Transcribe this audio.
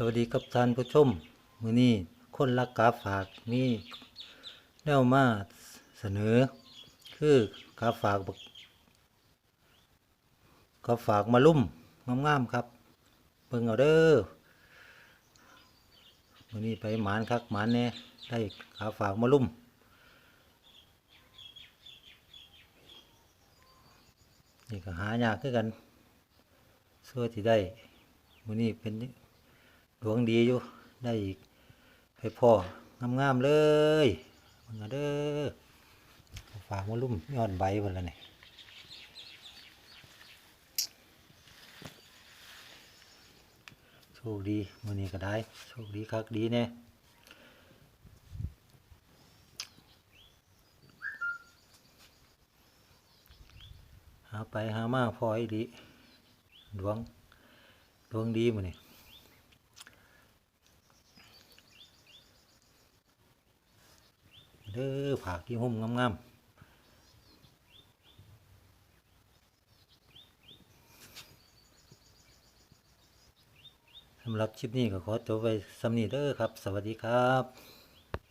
สวัสดีครับท่านผู้ชม มือนี้คนรักกาฝากมีแนวมาเสนอ คือกาฝากบักกาฝากมาลุ่มงามๆครับเบิ่งเอาเด้อมือนี้ไปหมานคักหมานแน่ได้กาฝากมาลุ่มนี่ก็หายากคือกันส่วนที่ได้มือนี้เป็น ดวงดีอยู่ ได้อีกไปพ่องามๆเลยมึงเอาเด้อฝากมาลุ่มยอดใบหมดแล้วนี่โชคดีมือนี้ก็ได้ โชคดีคักดีแน่หาไปหามาพออีดีดวง ดวงดีมือนี้ เด้อผักที่หุ่มงามๆสำหรับคลิปนี้ก็ขอจบไว้สำนีเด้อครับ สวัสดีครับ